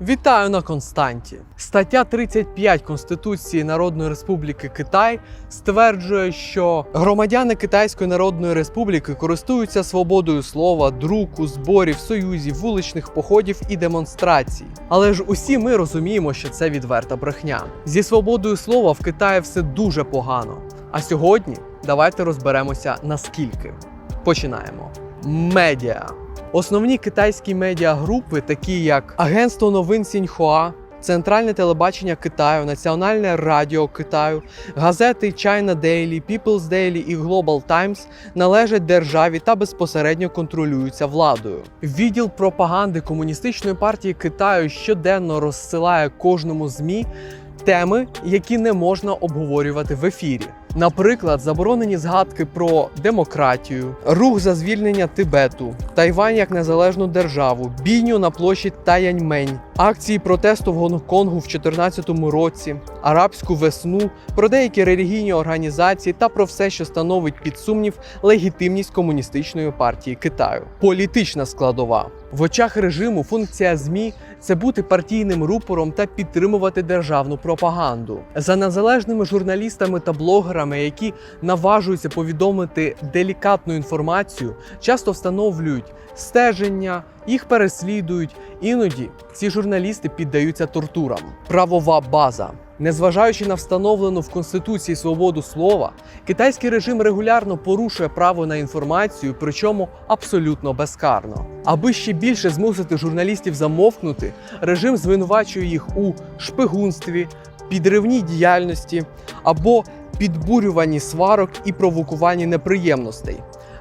Вітаю на Константі. Стаття 35 Конституції Народної Республіки Китай стверджує, що громадяни Китайської Народної Республіки користуються свободою слова, друку, зборів, союзів, вуличних походів і демонстрацій. Але ж усі ми розуміємо, що це відверта брехня. Зі свободою слова в Китаї все дуже погано. А сьогодні давайте розберемося наскільки. Починаємо. Медіа. Основні китайські медіагрупи, такі як Агентство новин Сіньхуа, Центральне телебачення Китаю, Національне радіо Китаю, газети China Daily, People's Daily і Global Times належать державі та безпосередньо контролюються владою. Відділ пропаганди комуністичної партії Китаю щоденно розсилає кожному змі теми, які не можна обговорювати в ефірі. Наприклад, заборонені згадки про демократію, рух за звільнення Тибету, Тайвань як незалежну державу, бійню на площі Таяньмень, акції протесту в Гонконгу в 2014 році, арабську весну, про деякі релігійні організації та про все, що становить під сумнів легітимність комуністичної партії Китаю. Політична складова в очах режиму функція ЗМІ це бути партійним рупором та підтримувати державну пропаганду. За незалежними журналістами та блогерами, які наважуються повідомити делікатну інформацію, часто встановлюють стеження, їх переслідують. Іноді ці журналісти піддаються тортурам. Правова база. Незважаючи на встановлену в Конституції свободу слова, китайський режим регулярно порушує право на інформацію, причому абсолютно безкарно. Аби ще більше змусити журналістів замовкнути, режим звинувачує їх у шпигунстві, підривній діяльності або підбурюванні сварок і провокуванні неприємностей.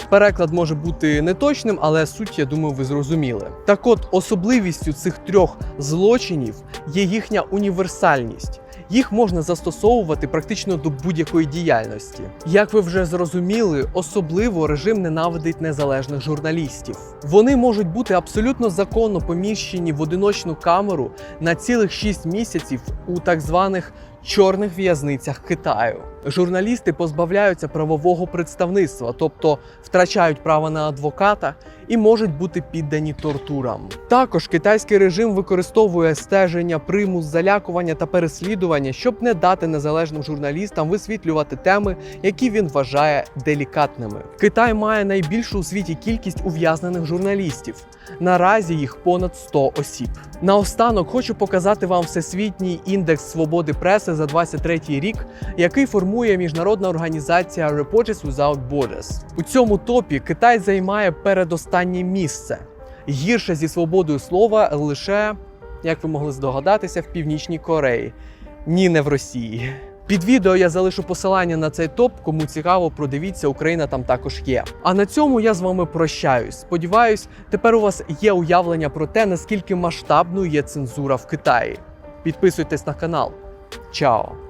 Переклад може бути неточним, але суть, я думаю, ви зрозуміли. Так от, особливістю цих трьох злочинів є їхня універсальність. Їх можна застосовувати практично до будь-якої діяльності. Як ви вже зрозуміли, особливо режим ненавидить незалежних журналістів. Вони можуть бути абсолютно законно поміщені в одиночну камеру на цілих 6 місяців у так званих чорних в'язницях Китаю. Журналісти позбавляються правового представництва, тобто втрачають право на адвоката і можуть бути піддані тортурам. Також китайський режим використовує стеження, примус, залякування та переслідування, щоб не дати незалежним журналістам висвітлювати теми, які він вважає делікатними. Китай має найбільшу у світі кількість ув'язнених журналістів. Наразі їх понад 100 осіб. Наостанок хочу показати вам всесвітній індекс свободи преси за 23 рік, який формує міжнародна організація Reporters Without Borders. У цьому топі Китай займає передостаннє місце. Гірше зі свободою слова лише, як ви могли здогадатися, в Північній Кореї, ні не в Росії. Під відео я залишу посилання на цей топ. Кому цікаво, продивіться, Україна там також є. А на цьому я з вами прощаюсь. Сподіваюсь, тепер у вас є уявлення про те, наскільки масштабною є цензура в Китаї. Підписуйтесь на канал. Ciao.